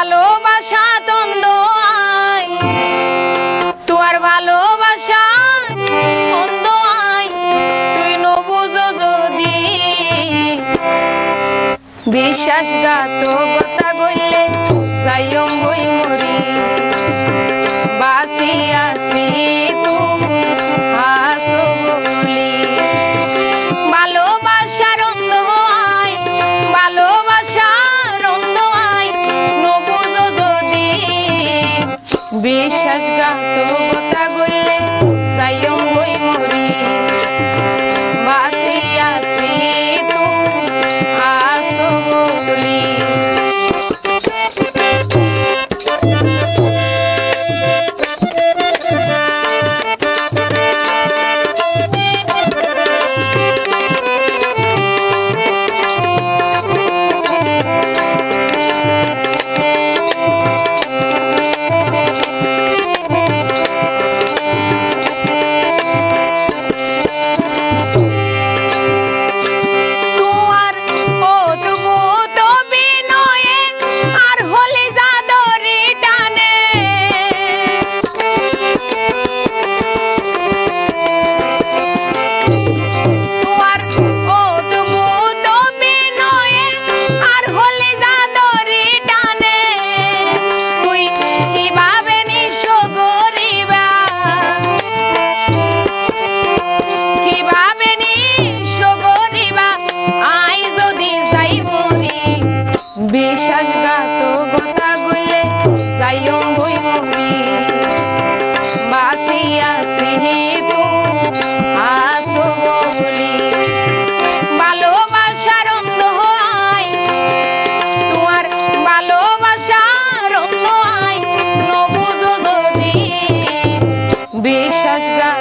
ভালোবাসা তন্দ আই। তোর ভালোবাসা তন্দ আই। তুই নবুজ যদি। বিশ্বাসঘাতকতা কইলে বিশ্বাসঘাত Happy birthday. বিশ্বাসঘাত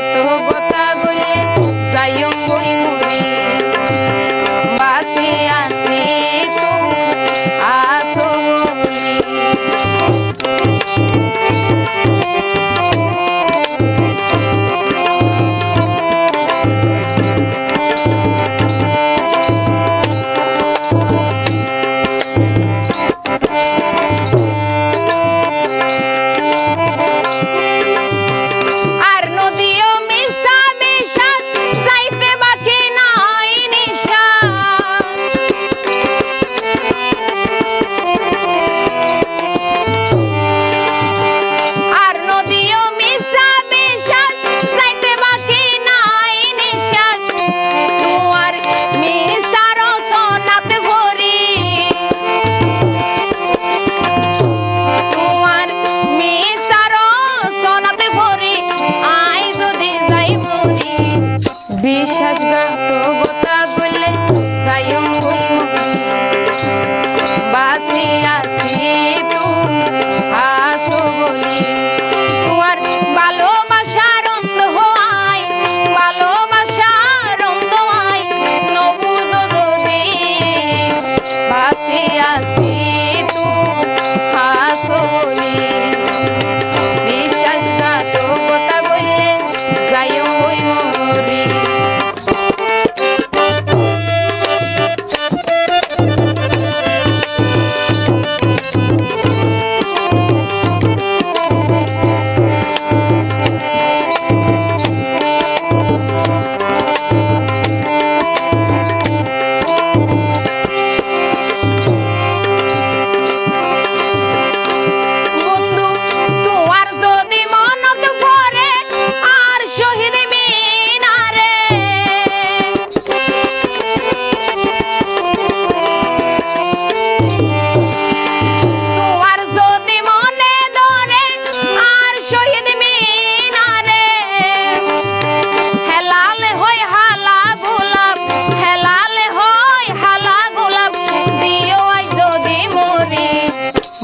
Oh,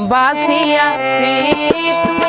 vazia. Sinto.